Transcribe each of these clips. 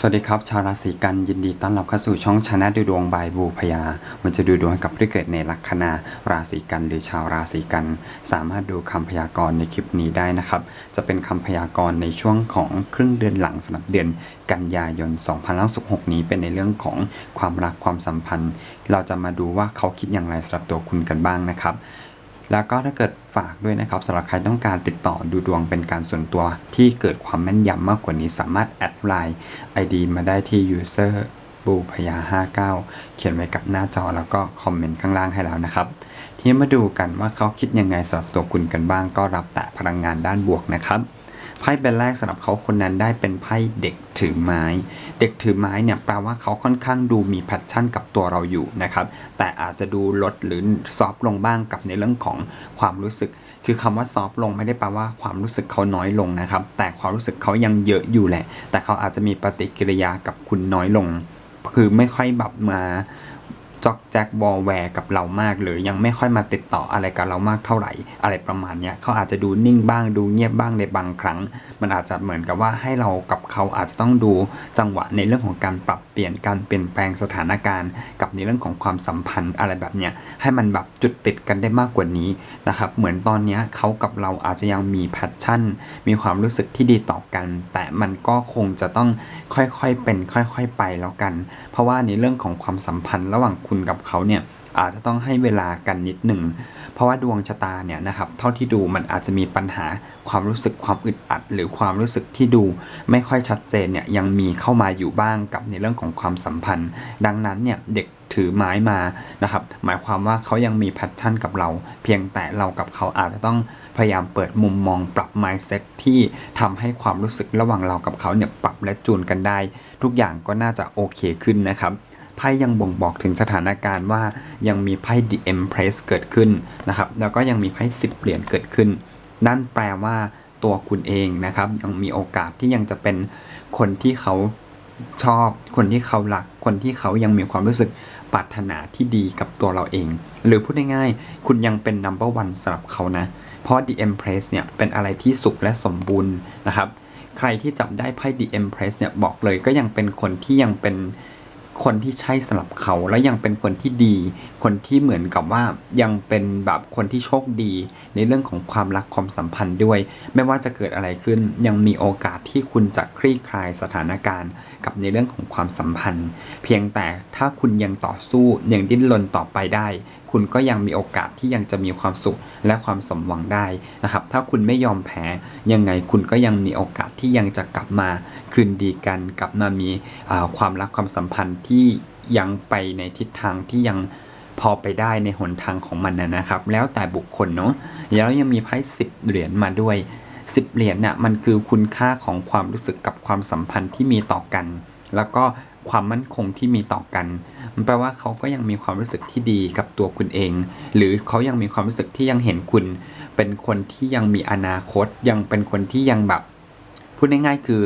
สวัสดีครับ ชาวราศีกันยินดีต้อนรับเข้าสู่ช่องชนะดูดวงบายบูพยา มันจะดูดวงให้กับผู้ที่เกิดในลัคนาราศีกันหรือชาวราศีกัน สามารถดูคำพยากรณ์ในคลิปนี้ได้นะครับ จะเป็นคำพยากรณ์ในช่วงของครึ่งเดือนหลังสำหรับเดือนกันยายน2566นี้เป็นในเรื่องของความรักความสัมพันธ์ เราจะมาดูว่าเขาคิดอย่างไรสำหรับตัวคุณกันบ้างนะครับ แล้วก็ถ้าเกิดฝากด้วยนะครับสำหรับใครต้องการติดต่อดูดวงเป็นการส่วนตัวที่เกิดความแม่นยำมากกว่านี้สามารถแอดไลน์ ID มาได้ที่ user บูพยา59 เขียนไว้กับหน้าจอแล้วก็คอมเมนต์ข้างล่างให้แล้วนะครับ ทีนี้มาดูกันว่าเขาคิดยังไงสำหรับตัวคุณกันบ้างก็รับแต่พลังงานด้านบวกนะครับ ไพ่ใบแรกสำหรับเขาคนนั้นได้เป็นไพ่เด็กถือไม้ เด็กถือไม้เนี่ยแปลว่าเขาค่อนข้างดูมีแพชชั่นกับตัวเราอยู่นะครับ แต่อาจจะดูลดหรือซอฟต์ลงบ้างกับในเรื่องของความรู้สึก คือคำว่าซอฟต์ลงไม่ได้แปลว่าความรู้สึกเขาน้อยลงนะครับ แต่ความรู้สึกเขายังเยอะอยู่แหละ แต่เขาอาจจะมีปฏิกิริยากับคุณน้อยลง คือไม่ค่อยแบบมา จอกแจ็ควอลแวร์กับเรามาก หรือยังไม่ค่อยมาติดต่ออะไรกับเรามากเท่าไหร่ อะไรประมาณเนี้ยเขาอาจจะดูนิ่งบ้างดูเงียบบ้างในบางครั้ง มันอาจจะเหมือนกับว่าให้เรากับเขาอาจจะต้องดูจังหวะในเรื่องของการปรับเปลี่ยนการเปลี่ยนแปลงสถานการณ์ กับในเรื่องของความสัมพันธ์อะไรแบบเนี้ยให้มันแบบจุดติดกันได้มากกว่านี้นะครับเหมือนตอนเนี้ยเขากับเราอาจจะยังมีแพชชั่น มีความรู้สึกที่ดีต่อกัน แต่มันก็คงจะต้องค่อยๆเป็นค่อย ๆ ไปแล้วกัน เพราะว่าในเรื่องของความสัมพันธ์ระหว่างคุณกับเขาเนี่ยอาจจะต้องให้เวลากันนิดหนึ่ง เพราะว่าดวงชะตาเนี่ยนะครับเท่าที่ดูมันอาจจะมีปัญหาความรู้สึกความอึดอัด หรือความรู้สึกที่ดูไม่ค่อยชัดเจนเนี่ยยังมีเข้ามาอยู่บ้างกับในเรื่องของความสัมพันธ์ ดังนั้นเนี่ยเด็กถือไม้มานะครับหมายความว่าเขายังมีแพชชั่นกับเรา เพียงแต่เรากับเขาอาจจะต้องพยายามเปิดมุมมองปรับ mindset ที่ทำให้ความรู้สึกระหว่างเรากับเขาเนี่ยปรับและจูนกันได้ ทุกอย่างก็น่าจะโอเคขึ้นนะครับ ไพ่ยังบ่งบอกถึงสถานการณ์ว่ายังมีไพ่ The Empress เกิดขึ้นนะครับแล้วก็ยังมีไพ่10เหรียญเกิดขึ้น นั่นแปลว่าตัวคุณเองนะครับยังมีโอกาสที่ยังจะเป็นคนที่เขาชอบคนที่เขารัก คนที่เขายังมีความรู้สึกปรารถนาที่ดีกับตัวเราเอง หรือพูดง่ายๆ คุณยังเป็น number one สำหรับเขานะ เพราะ The Empress เนี่ย เป็นอะไรที่สุขและสมบูรณ์นะครับ ใครที่จับได้ไพ่ The Empress เนี่ย บอกเลยก็ยังเป็นคนที่ยังเป็น คนที่ใช่สำหรับเขาและยังเป็นคนที่ดี คนที่เหมือนกับว่ายังเป็นแบบคนที่โชคดี ในเรื่องของความรักความสัมพันธ์ด้วย ไม่ว่าจะเกิดอะไรขึ้น ยังมีโอกาสที่คุณจะคลี่คลายสถานการณ์ กับในเรื่องของความสัมพันธ์ เพียงแต่ถ้าคุณยังต่อสู้ยังดิ้นรนต่อไปได้ คุณก็ยังมีโอกาสที่ยังจะมีความสุขและความสมหวังได้นะครับ ถ้าคุณไม่ยอมแพ้ยังไงคุณก็ยังมีโอกาสที่ยังจะกลับมาคืนดีกัน กลับมามีความรักความสัมพันธ์ที่ยังไปในทิศทางที่ยังพอไปได้ในหนทางของมันนะนะครับ แล้วแต่บุคคลเนาะแล้วยังมีไพ่สิบเหรียญมาด้วยสิบเหรียญน่ะมันคือคุณค่าของความรู้สึกกับความสัมพันธ์ที่มีต่อกัน แล้วก็ ความมั่นคงที่มีต่อกัน มันแปลว่าเขาก็ยังมีความรู้สึกที่ดีกับตัวคุณเอง หรือเขายังมีความรู้สึกที่ยังเห็นคุณ เป็นคนที่ยังมีอนาคต ยังเป็นคนที่ยังแบบ พูดง่ายๆคือ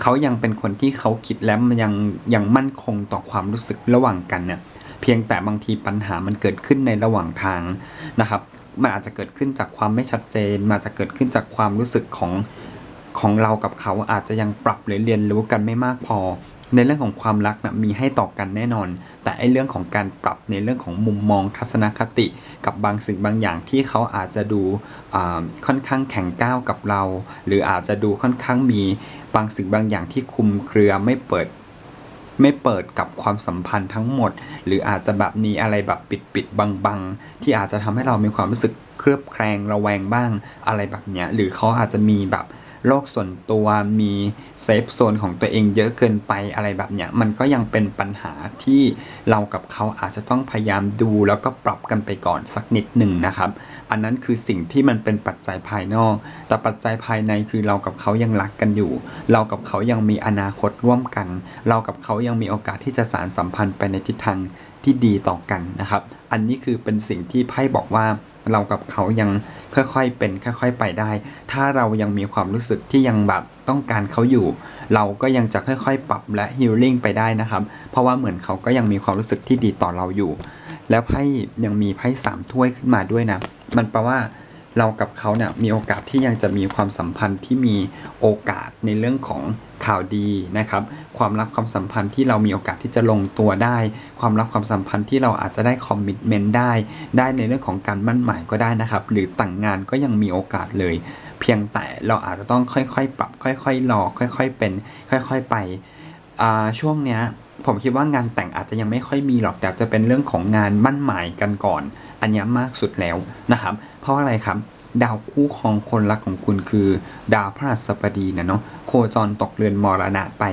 เขายังเป็นคนที่เขาคิดแล้วมันยังยังมั่นคงต่อความรู้สึกระหว่างกันเนี่ยเพียงแต่บางทีปัญหามันเกิดขึ้นในระหว่างทางนะครับมันอาจจะเกิดขึ้นจากความไม่ชัดเจนมาจจะเกิดขึ้นจากความรู้สึกของของเรากับเขาอาจจะยังปรับหรือเรียนรู้กันไม่มากพอ ในเรื่องของความรักนะมีให้ต่อกันแน่นอน แต่ไอเรื่องของการปรับในเรื่องของมุมมองทัศนคติกับบางสิ่งบางอย่างที่เขาอาจจะดูค่อนข้างแข็งก้าวกับเรา หรืออาจจะดูค่อนข้างมีบางสิ่งบางอย่างที่คุมเครือไม่เปิดไม่เปิดกับความสัมพันธ์ทั้งหมด หรืออาจจะแบบมีอะไรแบบปิดปิดบังบังๆที่อาจจะทำให้เรามีความรู้สึกเครือบแคลงระแวงบ้างอะไรแบบเนี้ยหรือเขาอาจจะมีแบบ โลกส่วนตัวมีเซฟโซนของตัวเองเยอะเกินไปอะไรแบบเนี้ยมันก็ยังเป็นปัญหาที่เรากับเขาอาจจะต้องพยายามดูแล้วก็ปรับกันไปก่อนสักนิดหนึ่งนะครับ อันนั้นคือสิ่งที่มันเป็นปัจจัยภายนอก แต่ปัจจัยภายในคือเรากับเขายังรักกันอยู่ เรากับเขายังมีอนาคตร่วมกัน เรากับเขายังมีโอกาสที่จะสารสัมพันธ์ไปในทิศทางที่ดีต่อกันนะครับ อันนี้คือเป็นสิ่งที่ไพ่บอกว่า เรากับเขายังค่อยๆเป็น ค่อย ๆ ไปได้ ถ้าเรายังมีความรู้สึกที่ยังแบบต้องการเขาอยู่ เราก็ยังจะค่อยๆ ปรับและฮิลลิ่งไปได้นะครับ เพราะว่าเหมือนเขาก็ยังมีความรู้สึกที่ดีต่อเราอยู่ แล้วไพ่ยังมีไพ่สามถ้วยขึ้นมาด้วยนะ มันแปลว่า เรากับเขาเนี่ยมีโอกาสที่ยังจะมีความสัมพันธ์ที่มีโอกาสในเรื่องของข่าวดีนะครับ ความรักความสัมพันธ์ที่เรามีโอกาสที่จะลงตัวได้ ความรักความสัมพันธ์ที่เราอาจจะได้คอมมิชเมนต์ได้ ได้ในเรื่องของการมั่นหมายก็ได้นะครับ หรือแต่างงานก็ยังมีโอกาสเลย เพียงแต่เราอาจจะต้องค่อยๆ ปรับ ค่อยๆรอค่อย ๆ เป็น ค่อย ๆ ไปช่วงเนี้ยผมคิดว่างานแต่งอาจจะยังไม่ค่อยมีหรอกแต่จะเป็นเรื่องของงานมั่นหมายกันก่อน อันนี้มากสุดแล้วนะครับ เพราะอะไรครับ ดาวคู่ครองคนรักของคุณคือ ดาวพฤหัสบดีนะเนาะโคจรตกเรือนมรณะไป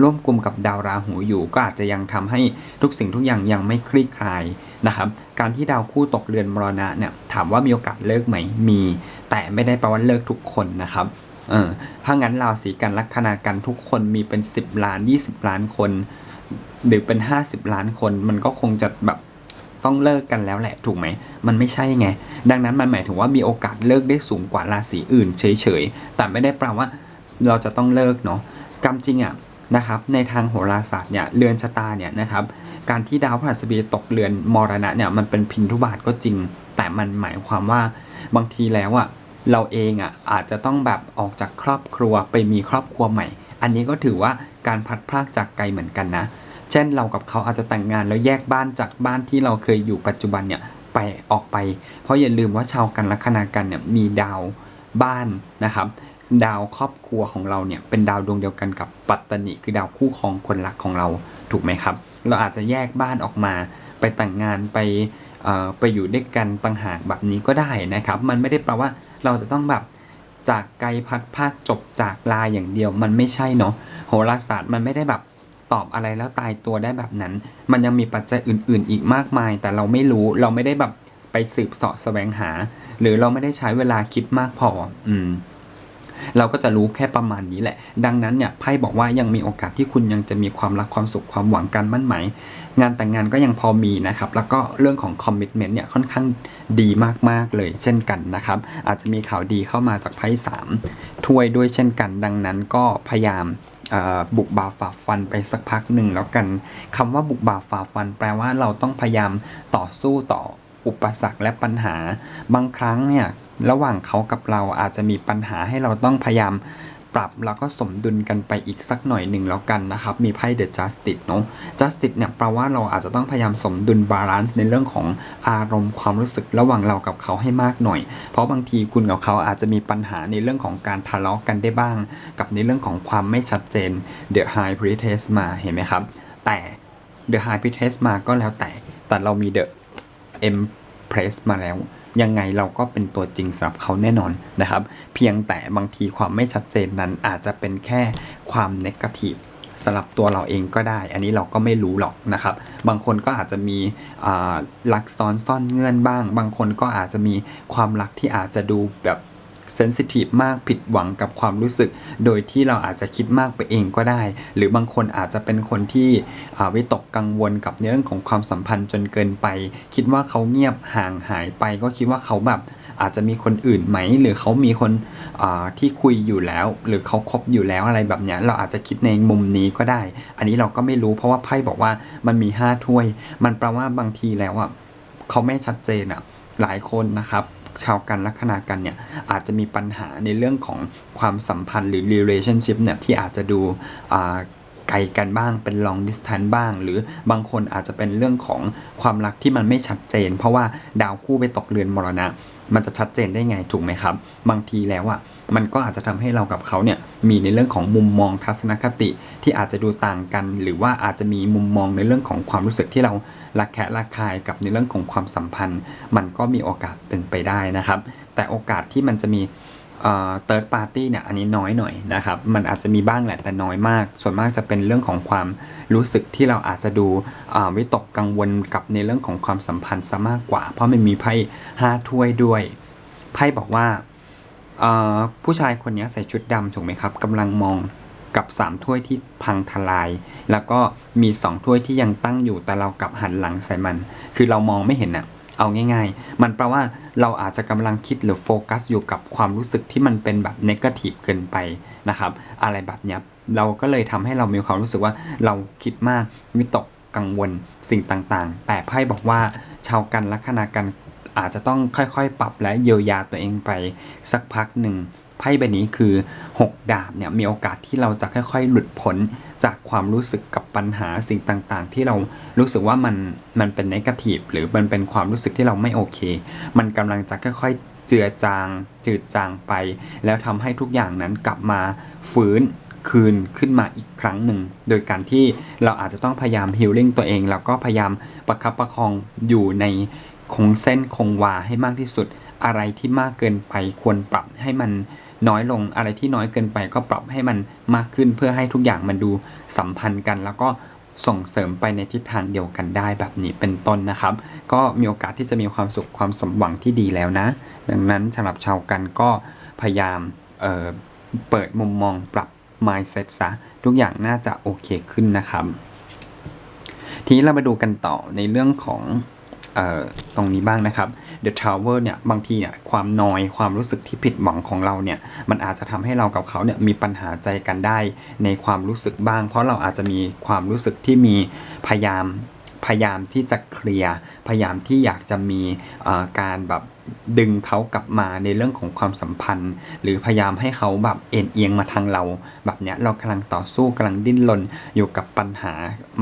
ร่วมกลุ่มกับดาวราหูอยู่ ก็อาจจะยังทำให้ทุกสิ่งทุกอย่างยังไม่คลี่คลายนะครับ การที่ดาวคู่ตกเรือนมรณะเนี่ยถามว่ามีโอกาสเลิกไหมมี แต่ไม่ได้แปลว่าเลิกทุกคนนะครับเออถ้างั้นราศีกันลัคนากันทุกคนมีเป็น 10 ล้าน 20 ล้านคน หรือเป็น 50 ล้านคน มันก็คงจะแบบ ต้องเลิกกันแล้วแหละถูกไหม มันไม่ใช่ไง ดังนั้นมันหมายถึงว่ามีโอกาสเลิกได้สูงกว่าราศีอื่นเฉยๆ แต่ไม่ได้แปลว่าเราจะต้องเลิกเนาะกรรมจริงอะนะครับ ในทางโหราศาสตร์เนี่ยเรือนชะตาเนี่ยนะครับการที่ดาวพฤหัสบดีตกเรือนมรณะเนี่ยมันเป็นพินทุบาทก็จริง แต่มันหมายความว่าบางทีแล้วอะเราเองอะอาจจะต้องแบบออกจากครอบครัวไปมีครอบครัวใหม่ อันนี้ก็ถือว่าการพัดพรากจากไกลเหมือนกันนะ เช่นเรากับเขาอาจจะแต่งงานแล้วแยกบ้านจากบ้านที่เราเคยอยู่ปัจจุบันเนี่ยไปออกไป เพราะอย่าลืมว่าชาวกันลัคนากันเนี่ยมีดาวบ้านนะครับ ดาวครอบครัวของเราเนี่ยเป็นดาวดวงเดียวกันกับปัตตนิคือดาวคู่ครองคนรักของเราถูกไหมครับ เราอาจจะแยกบ้านออกมา ไปแต่งงานไปไปอยู่ด้วยกันต่างหากแบบนี้ก็ได้นะครับ มันไม่ได้แปลว่าเราจะต้องแบบจากไกลพัดภาคจบจากลาอย่างเดียวมันไม่ใช่เนาะโหราศาสตร์มันไม่ได้แบบ ตอบอะไรแล้วตายตัวได้แบบนั้น มันยังมีปัจจัยอื่น ๆ อีกมากมาย แต่เราไม่รู้เราไม่ได้แบบไปสืบเสาะแสวงหา หรือเราไม่ได้ใช้เวลาคิดมากพอ อืม เราก็จะรู้แค่ประมาณนี้แหละ ดังนั้นเนี่ยไพ่บอกว่ายังมีโอกาสที่คุณยังจะมีความรักความสุขความหวังการมั่นหมายงานแต่งงานก็ยังพอมีนะครับ แล้วก็เรื่องของคอมมิชเมนต์เนี่ยค่อนข้างดีมากๆเลยเช่นกันนะครับ อาจจะมีข่าวดีเข้ามาจากไพ่สามถ้วยด้วยเช่นกัน ดังนั้นก็พยายาม บุกบ่าฝ่าฟันไปสักพักหนึ่งแล้วกันคำว่าบุกบ่าฝ่าฟัน แปลว่าเราต้องพยายามต่อสู้ต่ออุปสรรคและปัญหา บางครั้งเนี่ยระหว่างเขากับเราอาจจะมีปัญหาให้เราต้องพยายาม ปรับแล้วก็สมดุลกันไปอีกสักหน่อยหนึ่งแล้วกันนะครับ มีไพ่ The Justice เนาะ Justice เนี่ยแปลว่าเราอาจจะต้องพยายามสมดุลบาลานซ์ในเรื่องของอารมณ์ความรู้สึกระหว่างเรากับเขาให้มากหน่อย เพราะบางทีคุณกับเขาอาจจะมีปัญหาในเรื่องของการทะเลาะกันได้บ้าง กับในเรื่องของความไม่ชัดเจน The High Priestess มาเห็นไหมครับ แต่ The High Priestess มาก็แล้วแต่แต่เรามี The Empress มาแล้ว ยังไงเราก็เป็นตัวจริงสำหรับเขาแน่นอนนะครับ เพียงแต่บางทีความไม่ชัดเจนนั้นอาจจะเป็นแค่ความเนกาทีฟสำหรับตัวเราเองก็ได้ อันนี้เราก็ไม่รู้หรอกนะครับ บางคนก็อาจจะมีลักซ้อนซ่อนเงื่อนบ้าง บางคนก็อาจจะมีความรักที่อาจจะดูแบบ เซนซิทีฟมากผิดหวังกับความรู้สึก โดยที่เราอาจจะคิดมากไปเองก็ได้ หรือบางคนอาจจะเป็นคนที่วิตกกังวลกับในเรื่องของความสัมพันธ์จนเกินไป คิดว่าเขาเงียบห่างหายไป ก็คิดว่าเขาแบบอาจจะมีคนอื่นไหม หรือเขามีคนที่คุยอยู่แล้ว หรือเขาคบอยู่แล้วอะไรแบบเนี้ยเราอาจจะคิดในมุมนี้ก็ได้ อันนี้เราก็ไม่รู้เพราะว่าไพ่บอกว่ามันมีห้าถ้วย มันแปลว่าบางทีแล้วอะเขาไม่ชัดเจนอะหลายคนนะครับ ชาวกันลัคนากันเนี่ยอาจจะมีปัญหาในเรื่องของความสัมพันธ์หรือ relationship เนี่ยที่อาจจะดูอ่า ไกลกันบ้างเป็น long distance บ้าง หรือบางคนอาจจะเป็นเรื่องของความรักที่มันไม่ชัดเจน เพราะว่าดาวคู่ไปตกเรือนมรณะ มันจะชัดเจนได้ไงถูกไหมครับ บางทีแล้วอะมันก็อาจจะทำให้เรากับเขาเนี่ยมีในเรื่องของมุมมองทัศนคติที่อาจจะดูต่างกัน หรือว่าอาจจะมีมุมมองในเรื่องของความรู้สึกที่เราระแคะระคายกับในเรื่องของความสัมพันธ์ มันก็มีโอกาสเป็นไปได้นะครับ แต่โอกาสที่มันจะมี เติร์ดปาร์ตี้เนี่ยอันนี้น้อยหน่อยนะครับ มันอาจจะมีบ้างแหละแต่น้อยมาก ส่วนมากจะเป็นเรื่องของความรู้สึกที่เราอาจจะดูวิตกกังวลกับในเรื่องของความสัมพันธ์ซะมากกว่า เพราะมันมีไพ่ห้าถ้วยด้วยไพ่บอกว่าผู้ชายคนนี้ใส่ชุดดำถูกไหมครับกำลังมองกับสามถ้วยที่พังทลาย แล้วก็มีสองถ้วยที่ยังตั้งอยู่แต่เรากลับหันหลังใส่มัน คือเรามองไม่เห็นอะ เอาง่าย ๆ มันแปลว่าเราอาจจะกำลังคิดหรือโฟกัสอยู่กับความรู้สึกที่มันเป็นแบบเนกาทีฟเกินไปนะครับ อะไรแบบเนี้ยเราก็เลยทำให้เรามีความรู้สึกว่าเราคิดมากวิตกกังวลสิ่งต่างๆ แต่ไพ่บอกว่าชาวกันลัคนากันอาจจะต้องค่อยๆ ปรับและเยียวยาตัวเองไปสักพักหนึ่งไพ่ใบนี้คือ 6 ดาบเนี่ยมีโอกาสที่เราจะค่อยๆ หลุดพ้น จากความรู้สึกกับปัญหาสิ่งต่างๆ ที่เรารู้สึกว่ามันมันเป็นนกาทีฟหรือมันเป็นความรู้สึกที่เราไม่โอเค มันกำลังจะค่อยๆเจือจางจืดจางไป แล้วทำให้ทุกอย่างนั้นกลับมาฟื้นคืนขึ้นมาอีกครั้งหนึ่ง โดยการที่เราอาจจะต้องพยายามฮิลลิ่งตัวเองแล้วก็พยายามประคับประคองอยู่ในคงเส้นคงวาให้มากที่สุด อะไรที่มากเกินไปควรปรับให้มัน น้อยลงอะไรที่น้อยเกินไปก็ปรับให้มันมากขึ้นเพื่อให้ทุกอย่างมันดูสัมพันธ์กัน แล้วก็ส่งเสริมไปในทิศทางเดียวกันได้แบบนี้เป็นต้นนะครับ ก็มีโอกาสที่จะมีความสุขความสมหวังที่ดีแล้วนะ ดังนั้นสำหรับชาวกันก็พยายามเเปิดมุมมองปรับ mindset ซะทุกอย่างน่าจะโอเคขึ้นนะครับ ทีนี้เรามาดูกันต่อในเรื่องของ ตรงนี้บ้างนะครับ The Tower เนี่ยบางทีเนี่ยความนอยความรู้สึกที่ผิดหวังของเราเนี่ยมันอาจจะทำให้เรากับเขาเนี่ยมีปัญหาใจกันได้ในความรู้สึกบ้าง เพราะเราอาจจะมีความรู้สึกที่มีพยายามพยายามที่จะเคลียร์พยายามที่อยากจะมีการแบบดึงเขากลับมาในเรื่องของความสัมพันธ์ หรือพยายามให้เขาแบบเอ็นเอียงมาทางเรา แบบเนี้ยเรากำลังต่อสู้กำลังดิ้นรนอยู่กับปัญหา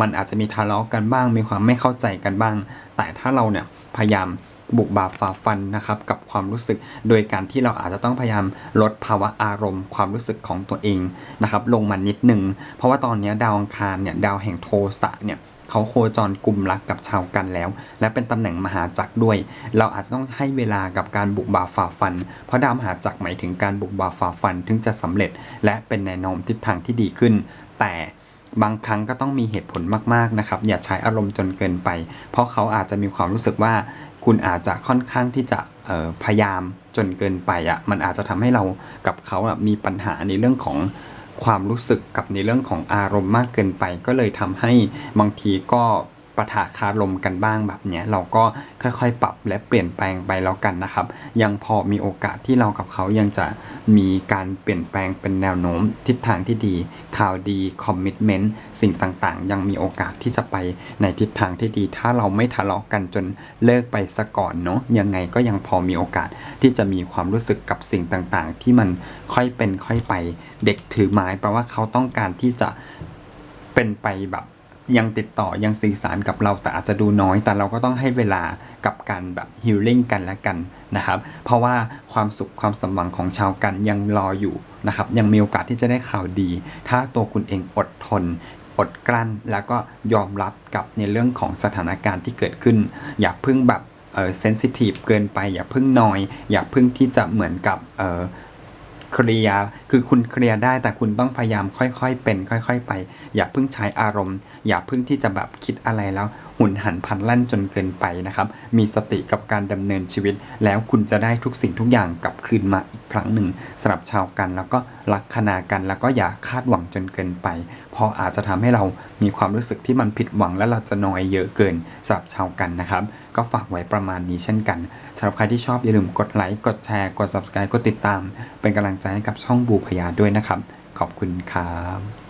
มันอาจจะมีทะเลาะกันบ้าง มีความไม่เข้าใจกันบ้าง แต่ถ้าเราเนี่ยพยายามบุกบาฝ่าฟันนะครับกับความรู้สึก โดยการที่เราอาจจะต้องพยายามลดภาวะอารมณ์ ความรู้สึกของตัวเองนะครับลงมานิดนึงเพราะว่าตอนนี้ดาวอังคารเนี่ยดาวแห่งโทสะเนี่ยเขาโคจรกลุ่มรักกับชาวกันแล้ว และเป็นตำแหน่งมหาจักรด้วย เราอาจจะต้องให้เวลากับการบุกบาฝ่าฟัน เพราะดาวมหาจักรหมายถึงการบุกบาฝ่าฟันถึงจะสำเร็จ และเป็นแนวโน้มทิศทางที่ดีขึ้น แต่ บางครั้งก็ต้องมีเหตุผลมากๆนะครับ อย่าใช้อารมณ์จนเกินไป เพราะเขาอาจจะมีความรู้สึกว่า คุณอาจจะค่อนข้างที่จะออพยายามจนเกินไปอะ่ะมันอาจจะทำให้เรากับเขาแบบมีปัญหาในเรื่องของความรู้สึกกับในเรื่องของอารมณ์มากเกินไป ก็เลยทำให้บางทีก็ ปะทะคารมกันบ้างแบบเนี้ยเราก็ค่อยๆ ปรับและเปลี่ยนแปลงไปแล้วกันนะครับ ยังพอมีโอกาสที่เรากับเขายังจะมีการเปลี่ยนแปลงเป็นแนวโน้มทิศทางที่ดี ข่าวดีคอมมิชเมนต์สิ่งต่างๆ ยังมีโอกาสที่จะไปในทิศทางที่ดี ถ้าเราไม่ทะเลาะกันจนเลิกไปซะก่อนเนาะยังไงก็ยังพอมีโอกาสที่จะมีความรู้สึกกับสิ่งต่างๆ ที่มันค่อยเป็นค่อยไปเด็กถือไม้แปลว่าเขาต้องการที่จะเป็นไปแบบ ยังติดต่อยังสื่อสารกับเราแต่อาจจะดูน้อย แต่เราก็ต้องให้เวลากับการแบบฮิลลิ่งกันและกันนะครับ เพราะว่าความสุขความสมหวังของชาวกันยังรออยู่นะครับ ยังมีโอกาสที่จะได้ข่าวดี ถ้าตัวคุณเองอดทน อดกลั้น แล้วก็ยอมรับกับในเรื่องของสถานการณ์ที่เกิดขึ้น อย่าเพิ่งแบบเออเซนซิทีฟเกินไป อย่าเพิ่งนอย อย่าเพิ่งที่จะเหมือนกับเออ เคลียร์คือคุณเคลียร์ได้แต่คุณต้องพยายามค่อยๆเป็น ค่อย ๆ ไป อย่าเพิ่งใช้อารมณ์ อย่าเพิ่งที่จะแบบคิดอะไรแล้ว หุนหันพันแล่นจนเกินไปนะครับ มีสติกับการดำเนินชีวิต แล้วคุณจะได้ทุกสิ่งทุกอย่างกลับคืนมาอีกครั้งหนึ่งสำหรับชาวกัน แล้วก็รักคณากันแล้วก็อย่าคาดหวังจนเกินไป เพราะอาจจะทำให้เรามีความรู้สึกที่มันผิดหวังและเราจะนอยเยอะเกินสำหรับชาวกันนะครับ ก็ฝากไว้ประมาณนี้เช่นกันสำหรับใครที่ชอบอย่าลืมกดไลค์กดแชร์กด subscribe กดติดตาม เป็นกำลังใจให้กับช่องบูพยาด้วยนะครับ ขอบคุณครับ